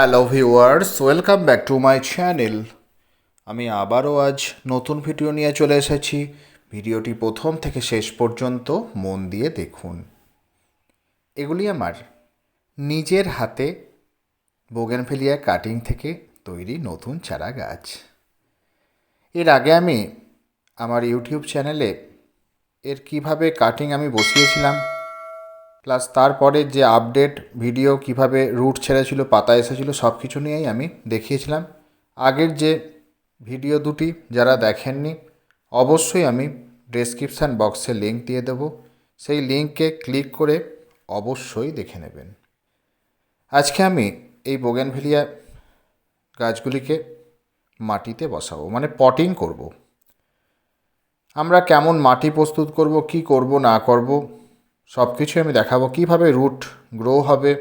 Hello viewers welcome back to my channel আমি আবারও আজ নতুন ভিডিও নিয়ে চলে এসেছি। ভিডিওটি প্রথম থেকে শেষ পর্যন্ত মন দিয়ে দেখুন। এগুলি আমার নিজের হাতে বোগেনভেলিয়া কাটিং থেকে তৈরি নতুন চারা গাছ। এর আগে আমি আমার ইউটিউব চ্যানেলে এর কীভাবে কাটিং আমি বসিয়েছিলাম প্লাস তারপরে যে আপডেট ভিডিও কীভাবে রুট ছেড়েছিল, পাতা এসেছিল সব কিছু নিয়েই আমি দেখিয়েছিলাম। আগের যে ভিডিও দুটি যারা দেখেননি, অবশ্যই আমি ডেসক্রিপশান বক্সে লিঙ্ক দিয়ে দেবো। সেই লিঙ্কে ক্লিক করে অবশ্যই দেখে নেবেন। আজকে আমি এই বোগেনভেলিয়া গাছগুলিকে মাটিতে বসাবো মানে পটিং করব। আমরা কেমন মাটি প্রস্তুত করব, কি করব, না করব সব কিছুই আমি দেখাবো। কীভাবে রুট গ্রো হবে?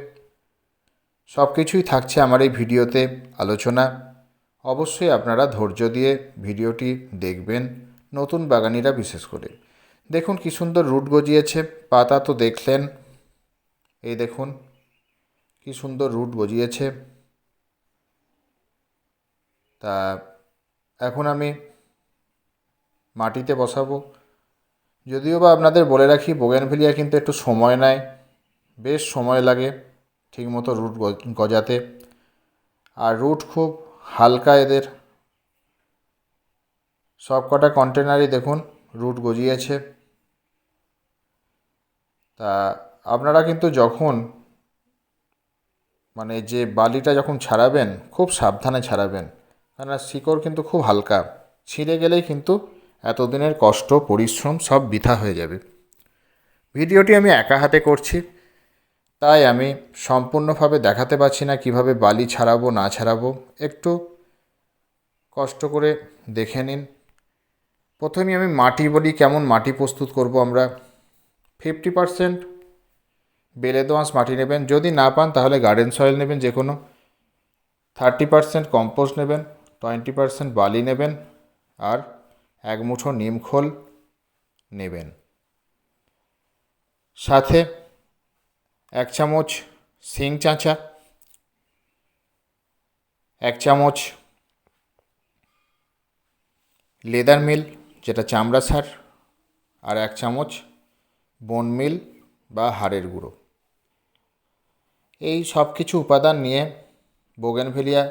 সব কিছুই থাকছে আমার এই ভিডিওতে আলোচনা। অবশ্যই আপনারা ধৈর্য দিয়ে ভিডিওটি দেখবেন, নতুন বাগানিরা বিশেষ করে। দেখুন কি সুন্দর রুট গজিয়েছে, পাতা তো দেখলেন। এই দেখুন, কি সুন্দর রুট গজিয়েছে। তা এখন আমি মাটিতে বসাবো। যদিও বা আপনাদের বলে রাখি, বোগেনভেলিয়া কিন্তু একটু সময় নেয়। বেশ সময় লাগে ঠিকমতো রুট গজাতে। আর রুট খুব হালকা এদের। সব কটা কন্টেনারই দেখুন, রুট গজিয়েছে। তা আপনারা কিন্তু যখন মানে যে বালিটা যখন ছাড়াবেন, খুব সাবধানে ছাড়াবেন। কেননা শিকড় কিন্তু খুব হালকা। ছিঁড়ে গেলেই কিন্তু এতদিনের কষ্ট, পরিশ্রম সব বৃথা হয়ে যাবে। ভিডিওটি আমি একা হাতে করছি, তাই আমি সম্পূর্ণভাবে দেখাতে পারছি না কীভাবে বালি ছাড়াবো, না ছাড়াবো। একটু কষ্ট করে দেখে নিন। প্রথমে আমি মাটি বলি, কেমন মাটি প্রস্তুত করব আমরা। ফিফটি পারসেন্ট বেলে দোঁয়াশ মাটি নেবেন। যদি না পান, তাহলে গার্ডেন সয়েল নেবেন যে কোনো থার্টি পারসেন্ট কম্পোস্ট নেবেন, টোয়েন্টি পারসেন্ট বালি নেবেন, আর এক মুঠো নিমখোল নেবেন। সাথে এক চামচ শিং চাঁচা, এক চামচ লেদার মিল, যেটা চামড়া সার, আর এক চামচ বন মিল বা হাড়ের গুঁড়ো। এই সব কিছু উপাদান নিয়ে বোগেনভেলিয়া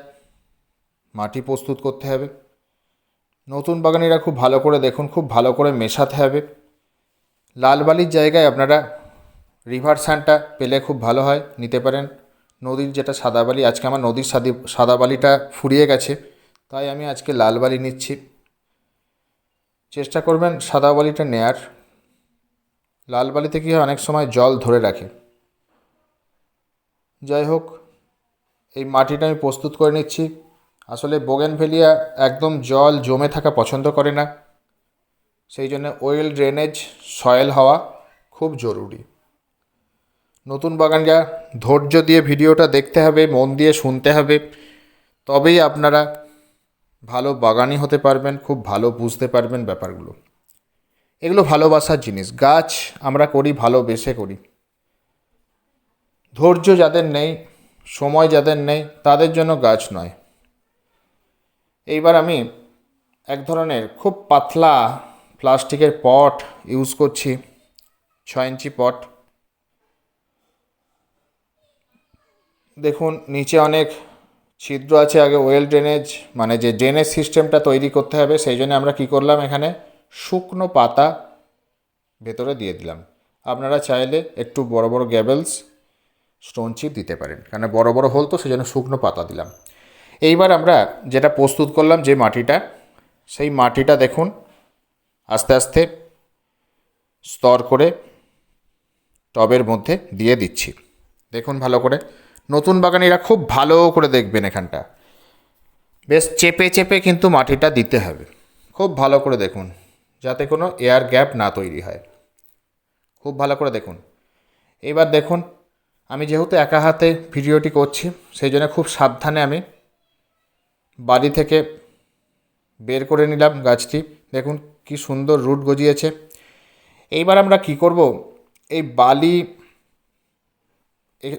মাটি প্রস্তুত করতে হবে। নতুন বাগানিরা খুব ভালো করে দেখুন, খুব ভালো করে মেশাতে হবে। লাল বালির জায়গায় আপনারা রিভার স্যান্ডটা পেলে খুব ভালো হয়, নিতে পারেন। নদীর যেটা সাদা বালি, আজকে আমার নদীর সাদি, সাদা বালিটা ফুরিয়ে গেছে, তাই আমি আজকে লাল বালি নিচ্ছি। চেষ্টা করবেন সাদা বালিটা নেয়ার। লাল বালিতে কী হয়, অনেক সময় জল ধরে রাখে। যাই হোক, এই মাটিটা আমি প্রস্তুত করে নিচ্ছি। আসলে বোগেনভেলিয়া একদম জল জমে থাকা পছন্দ করে না। সেই জন্য ওয়েল ড্রেনেজ সয়েল হওয়া খুব জরুরি। নতুন বাগানরা ধৈর্য দিয়ে ভিডিওটা দেখতে হবে, মন দিয়ে শুনতে হবে। তবেই আপনারা ভালো বাগানি হতে পারবেন, খুব ভালো বুঝতে পারবেন ব্যাপারগুলো। এগুলো ভালোবাসার জিনিস, গাছ আমরা করি, ভালোবেসে করি। ধৈর্য যাদের নেই, সময় যাদের নেই, তাদের জন্য গাছ নয়। এইবার আমি এক ধরনের খুব পাতলা প্লাস্টিকের পট ইউজ করছি, ছয় ইঞ্চি পট। দেখুন, নিচে অনেক ছিদ্র আছে, আগে ওয়েল ড্রেনেজ মানে যে ড্রেনেজ সিস্টেমটা তৈরি করতে হবে, সেই জন্য আমরা কী করলাম এখানে? শুকনো পাতা ভেতরে দিয়ে দিলাম। আপনারা চাইলে একটু বড় বড় গ্যাবেলস, স্টোন চিপ দিতে পারেন। কারণ বড় বড় হোল তো, সেই জন্য শুকনো পাতা দিলাম। এইবার আমরা যেটা প্রস্তুত করলাম যে মাটিটা, সেই মাটিটা দেখুন, আস্তে আস্তে স্তর করে টবের মধ্যে দিয়ে দিচ্ছি। দেখুন ভালো করে, নতুন বাগানিরা খুব ভালো করে দেখবেন এখানটা। বেশ চেপে চেপে কিন্তু মাটিটা দিতে হবে। খুব ভালো করে দেখুন, যাতে কোনো এয়ার গ্যাপ না তৈরি হয়। খুব ভালো করে দেখুন। এবার দেখুন, আমি যেহেতু একা হাতে ভিডিওটি করছি, সেই জন্য খুব সাবধানে আমি বাড়ি থেকে বের করে নিলাম গাছটি। দেখুন কি সুন্দর রুট গজিয়েছে। এইবার আমরা কি করব? এই বালি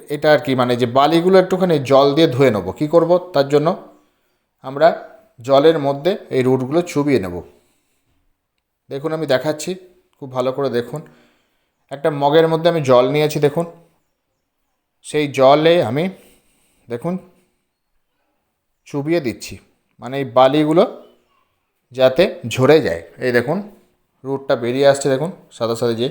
এটা আর কি মানে যে বালিগুলো একটুখানি জল দিয়ে ধুয়ে নেব। কী করব? তার জন্য আমরা জলের মধ্যে এই রুটগুলো চুবিয়ে নেব। দেখুন আমি দেখাচ্ছি, খুব ভালো করে দেখুন। একটা মগের মধ্যে আমি জল নিয়েছি, দেখুন। সেই জলে আমি, দেখুন চুবিয়ে দিচ্ছি। মানে এই বালিগুলো যাতে ঝরে যায়। এই দেখুন, রুটটা বেরিয়ে আসছে দেখুন, সাদা সাদা যে।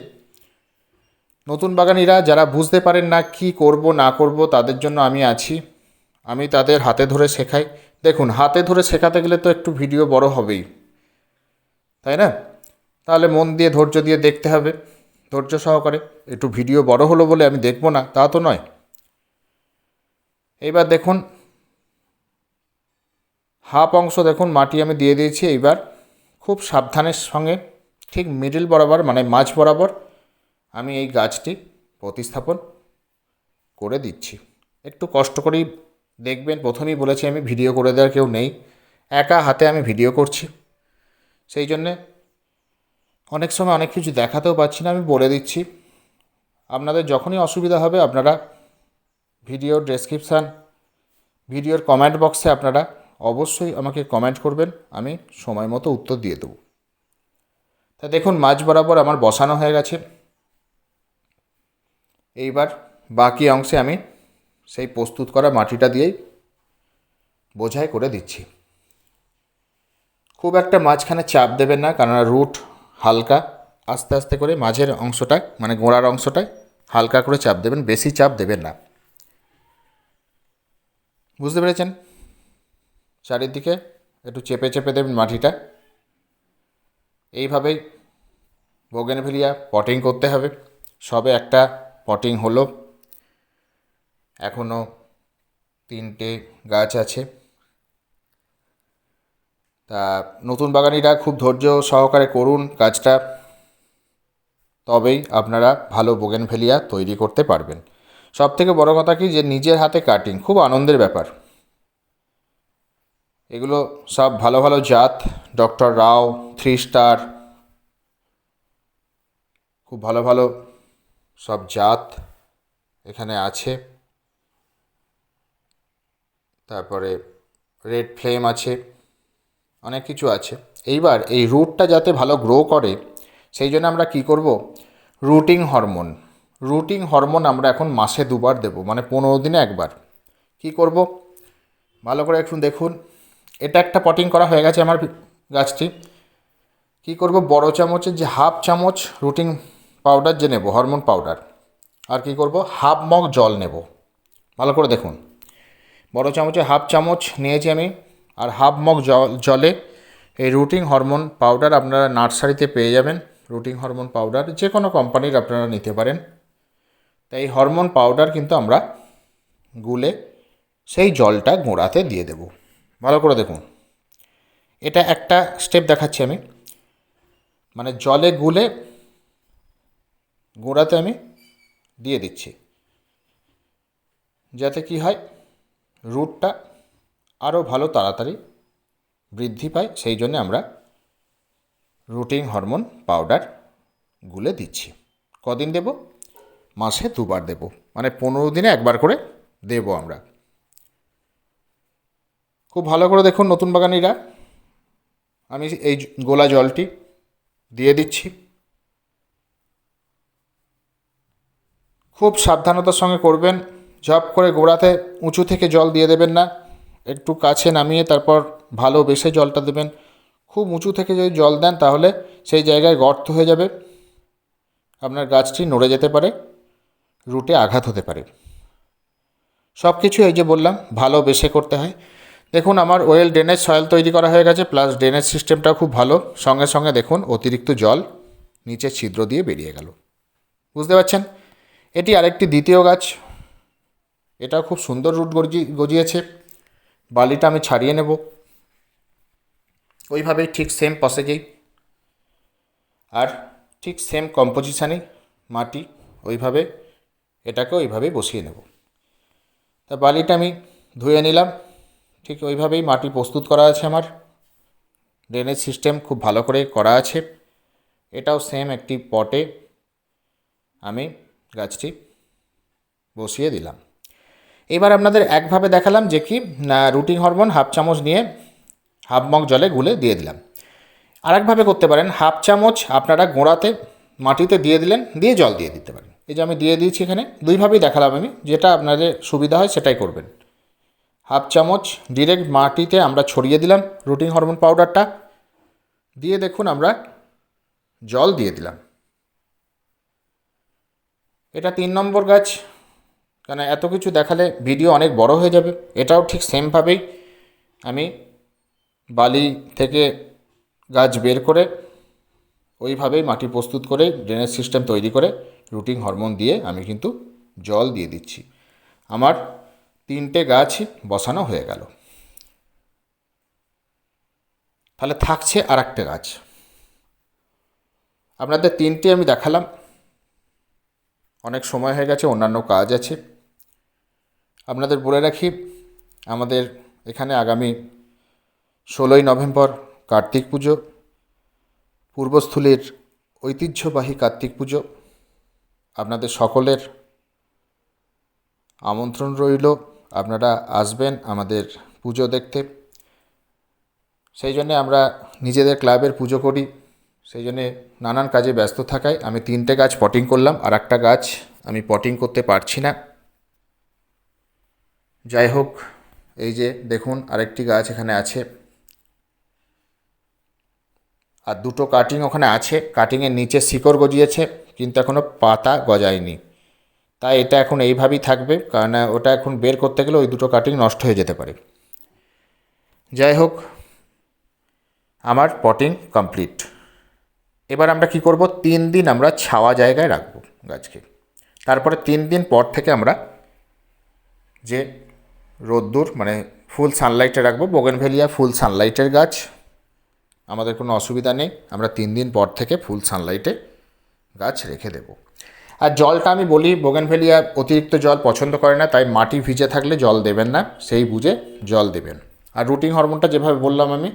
নতুন বাগানিরা যারা বুঝতে পারেন না কি করব, না করব, তাদের জন্য আমি আছি। আমি তাদের হাতে ধরে শেখাই। দেখুন, হাতে ধরে শেখাতে গেলে তো একটু ভিডিও বড় হবেই। তাই না? তাহলে মন দিয়ে, ধৈর্য দিয়ে দেখতে হবে। ধৈর্য সহকারে একটু ভিডিও বড় হলো বলে আমি দেখব না, তা তো নয়। এইবার দেখুন হাফ অংশ দেখুন, মাটি আমি দিয়ে দিয়েছি এইবার। খুব সাবধানের সঙ্গে, ঠিক মিডল বরাবর মানে মাঝ বরাবর আমি এই গাছটি প্রতিস্থাপন করে দিচ্ছি। একটু কষ্ট করেই দেখবেন, প্রথমেই বলেছি আমি, ভিডিও করে দেওয়ার কেউ নেই। একা হাতে আমি ভিডিও করছি। সেই জন্যে অনেক সময় অনেক কিছু দেখাতেও পাচ্ছি না, আমি বলে দিচ্ছি। আপনাদের যখনই অসুবিধা হবে, আপনারা ভিডিওর ডেসক্রিপশান ভিডিওর কমেন্ট বক্সে আপনারা অবশ্যই আমাকে কমেন্ট করবেন, আমি সময় মতো উত্তর দিয়ে দেবো। তা দেখুন, মাঝ বরাবর আমার বসানো হয়ে গেছে। এইবার বাকি অংশে আমি সেই প্রস্তুত করা মাটিটা দিয়েই বোঝাই করে দিচ্ছি। খুব একটা মাঝখানে চাপ দেবেন না, কেননা রুট হালকা, আস্তে আস্তে করে মাঝের অংশটা মানে গোড়ার অংশটায় হালকা করে চাপ দেবেন, বেশি চাপ দেবেন না। বুঝতে পেরেছেন? চারিদিকে, একটু চেপে চেপে দেবেন মাটিটা। এইভাবেই বোগেনভেলিয়া পটিং করতে হবে। সবে একটা পটিং হলো। এখনও তিনটে গাছ আছে। তা নতুন বাগানিরা খুব ধৈর্য সহকারে করুন কাজটা তবেই আপনারা ভালো বোগেনভেলিয়া তৈরি করতে পারবেন। সব থেকে বড় কথা কি? যে নিজের হাতে কাটিং খুব আনন্দের ব্যাপার। এগুলো সব ভালো ভালো জাত। ডক্টর রাও, থ্রি স্টার, খুব ভালো ভালো সব জাত এখানে আছে। তারপরে রেড ফ্লেম আছে, অনেক কিছু আছে। এইবার এই রুটটা যাতে ভালো গ্রো করে, সেই জন্য আমরা কি করব? রুটিং হরমোন। রুটিং হরমোন আমরা এখন মাসে দুবার দেব মানে পনেরো দিনে একবার। কি করব? ভালো করে একটু দেখুন। এটা একটা পটিং করা হয়ে গেছে আমার গাছটি। কি করব? বড় চামচের যে হাফ চামচ রুটিং পাউডার যে নেব হরমোন পাউডার আর কি করব? হাফ মগ জল নেব। ভালো করে দেখুন। বড় চামচে হাফ চামচ নিয়েছি আমি, আর হাফ মগ জল, জলে এই রুটিং হরমোন পাউডার আপনারা নার্সারিতে পেয়ে যাবেন। রুটিং হরমোন পাউডার যে কোনো কোম্পানির আপনারা নিতে পারেন। তাই হরমোন পাউডার কিন্তু আমরা গুলে সেই জলটা গোড়াতে দিয়ে দেব। ভালো করে দেখুন। এটা একটা স্টেপ দেখাচ্ছি আমি। মানে জলে গুলে গোড়াতে আমি দিয়ে দিচ্ছি। যাতে কি হয়, রুটটা আরও ভালো তাড়াতাড়ি বৃদ্ধি পায়। সেই জন্য আমরা রুটিং হরমোন পাউডার গুলে দিচ্ছি। কদিন দেব? মাসে দুবার দেব। মানে পনেরো দিনে একবার করে দেব আমরা। খুব ভালো করে দেখুন নতুন বাগানিরা। আমি এই গোলা জলটি দিয়ে দিচ্ছি। খুব সাবধানতার সঙ্গে করবেন। ঝপ করে গোড়াতে উঁচু থেকে জল দিয়ে দেবেন না। একটু কাছে নামিয়ে তারপর ভালো ভালোবেসে জলটা দেবেন। খুব উঁচু থেকে যদি জল দেন তাহলে সেই জায়গায় গর্ত হয়ে যাবে। আপনার গাছটি নড়ে যেতে পারে, রুটে আঘাত হতে পারে। সব কিছু এই যে বললাম ভালোবেসে করতে হয়। দেখুন, আমার ওয়েল ড্রেনেজ সয়েল তৈরি করা হয়ে গেছে প্লাস ড্রেনেজ সিস্টেমটাও খুব ভালো। সঙ্গে সঙ্গে দেখুন, অতিরিক্ত জল নিচে ছিদ্র দিয়ে বেরিয়ে গেল। বুঝতে পারছেন? এটি আরেকটি দ্বিতীয় গাছ। এটা খুব সুন্দর রুট গজি, গজিয়েছে। বালিটা আমি ছাড়িয়ে নেব। ওইভাবেই ঠিক সেম প্রসেজেই আর ঠিক সেম কম্পোজিশানেই মাটি ওইভাবে, এটাকে ওইভাবেই বসিয়ে নেব। তা বালিটা আমি ধুয়ে নিলাম। ঠিক ওইভাবেই মাটি প্রস্তুত করা আছে আমার। ড্রেনেজ সিস্টেম খুব ভালো করে করা আছে। এটাও সেম একটি পটে আমি গাছটি বসিয়ে দিলাম। এবার আপনাদের একভাবে দেখালাম যে কি, না রুটিন হরমোন হাফ চামচ নিয়ে হাফ মগ জলে গুলে দিয়ে দিলাম। আরেকভাবে করতে পারেন হাফ চামচ আপনারা গোড়াতে মাটিতে দিয়ে দিলেন, দিয়ে জল দিয়ে দিতে পারেন। এই যে আমি দিয়ে দিয়েছি এখানে, দুইভাবেই দেখালাম আমি, যেটা আপনাদের সুবিধা হয় সেটাই করবেন। হাফ চামচ ডিরেক্ট মাটিতে আমরা ছড়িয়ে দিলাম রুটিন হরমোন পাউডারটা দিয়ে দেখুন আমরা জল দিয়ে দিলাম। এটা তিন নম্বর গাছ। কেন এত কিছু দেখালে ভিডিও অনেক বড় হয়ে যাবে। এটাও ঠিক সেমভাবেই আমি বালি থেকে গাছ বের করে ওইভাবেই মাটি প্রস্তুত করে ড্রেনেজ সিস্টেম তৈরি করে রুটিন হরমোন দিয়ে আমি কিন্তু জল দিয়ে দিচ্ছি। আমার তিনটে গাছ বসানো হয়ে গেল। তাহলে থাকছে আর একটা গাছ। আপনাদের তিনটে আমি দেখালাম। অনেক সময় হয়ে গেছে, অন্যান্য কাজ আছে। আপনাদের বলে রাখি, আমাদের এখানে আগামী ষোলোই নভেম্বর কার্তিক পুজো, পূর্বস্থলীর ঐতিহ্যবাহী কার্তিক পুজো। আপনাদের সকলের আমন্ত্রণ রইল। আপনারা আসবেন আমাদের পুজো দেখতে। সেই জন্যে আমরা নিজেদের ক্লাবের পুজো করি। সেই জন্যে নানান কাজে ব্যস্ত থাকায় আমি তিনটে গাছ পটিং করলাম, আর একটা গাছ আমি পটিং করতে পারছি না। যাই হোক, এই যে দেখুন আরেকটি গাছ এখানে আছে। আর দুটো কাটিং ওখানে আছে। কাটিংয়ের নিচে শিকড় গজিয়েছে, কিন্তু এখনও পাতা গজায়নি। তাই এটা এখন এইভাবেই থাকবে, কারণ ওটা এখন বের করতে গেলে ওই দুটো কাটিং নষ্ট হয়ে যেতে পারে। যাই হোক, আমার পটিং কমপ্লিট এবার আমরা কি করব? তিন দিন আমরা ছাওয়া জায়গায় রাখব গাছকে। তারপরে তিন দিন পর থেকে আমরা যে রোদ্দুর মানে ফুল সানলাইটে রাখব বোগেনভেলিয়া ফুল সানলাইটের গাছ। আমাদের কোনো অসুবিধা নেই, আমরা তিন দিন পর থেকে ফুল সানলাইটে গাছ রেখে দেব। আর জলটা আমি বলি, বোগেনভেলিয়া অতিরিক্ত জল পছন্দ করে না, তাই মাটি ভিজে থাকলে জল দেবেন না, সেই বুঝে জল দেবেন। আর রুটিন হরমোনটা যেভাবে বললাম আমি,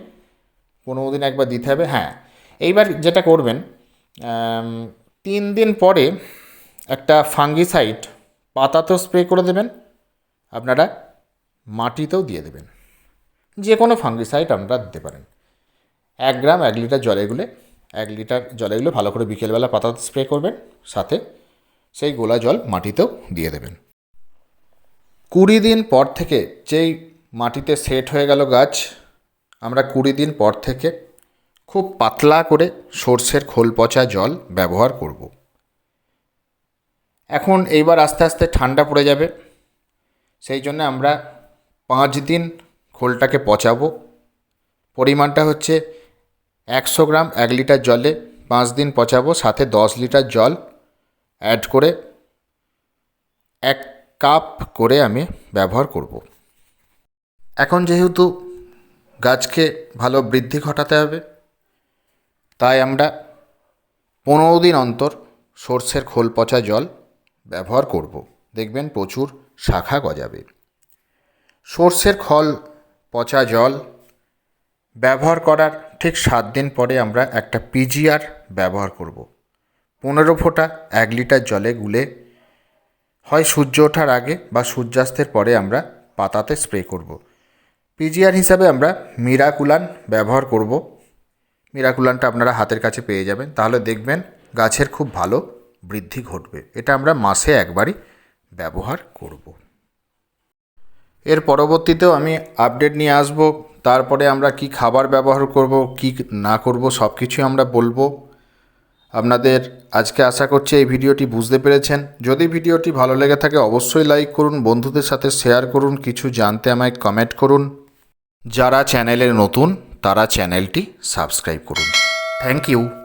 পনেরো দিন একবার দিতে হবে হ্যাঁ। এইবার যেটা করবেন তিন দিন পরে একটা ফাঙ্গিসাইড পাতাতেও স্প্রে করে দেবেন, আপনারা মাটিতেও দিয়ে দেবেন। যে কোনো ফাঙ্গিসাইড আপনারা দিতে পারেন। এক গ্রাম এক লিটার জলে গুলে, এক লিটার জলে গুলে ভালো করে বিকেলবেলা পাতাতে স্প্রে করবেন, সাথে সেই গোলা জল মাটিতেও দিয়ে দেবেন। কুড়ি দিন পর থেকে যেই মাটিতে সেট হয়ে গেল গাছ, আমরা কুড়ি দিন পর থেকে খুব পাতলা করে সর্ষের খোল পচা জল ব্যবহার করব। এখন এইবার আস্তে আস্তে ঠান্ডা পড়ে যাবে, সেই জন্য আমরা পাঁচ দিন খোলটাকে পচাবো। পরিমাণটা হচ্ছে একশো গ্রাম এক লিটার জলে পাঁচ দিন পচাবো, সাথে দশ লিটার জল অ্যাড করে এক কাপ করে আমি ব্যবহার করব। এখন যেহেতু গাছকে ভালো বৃদ্ধি ঘটাতে হবে, তাই আমরা পনেরো দিন অন্তর সর্ষের খোল পচা জল ব্যবহার করব। দেখবেন প্রচুর শাখা গজাবে। সর্ষের খল পচা জল ব্যবহার করার ঠিক সাত দিন পরে আমরা একটা পিজিআর ব্যবহার করব। পনেরো ফোঁটা এক লিটার জলে গুলে হয় সূর্য ওঠার আগে বা সূর্যাস্তের পরে আমরা পাতাতে স্প্রে করব। পিজিআর হিসাবে আমরা মিরাকুলান ব্যবহার করব। মিরাকুলানটা আপনারা হাতের কাছে পেয়ে যাবেন। তাহলে দেখবেন গাছের খুব ভালো বৃদ্ধি ঘটবে। এটা আমরা মাসে একবারই ব্যবহার করব। এর পরবর্তীতেও আমি আপডেট নিয়ে আসব। তারপরে আমরা কি খাবার ব্যবহার করব, কি না করব সব কিছু আমরা বলব। আপনাদের আজকে আশা করছি এই ভিডিওটি বুঝতে পেরেছেন। যদি ভিডিওটি ভালো লেগে থাকে, অবশ্যই লাইক করুন, বন্ধুদের সাথে শেয়ার করুন, কিছু জানতে আমায় কমেন্ট করুন। যারা চ্যানেলে নতুন, তারা চ্যানেলটি সাবস্ক্রাইব করুন। Thank you.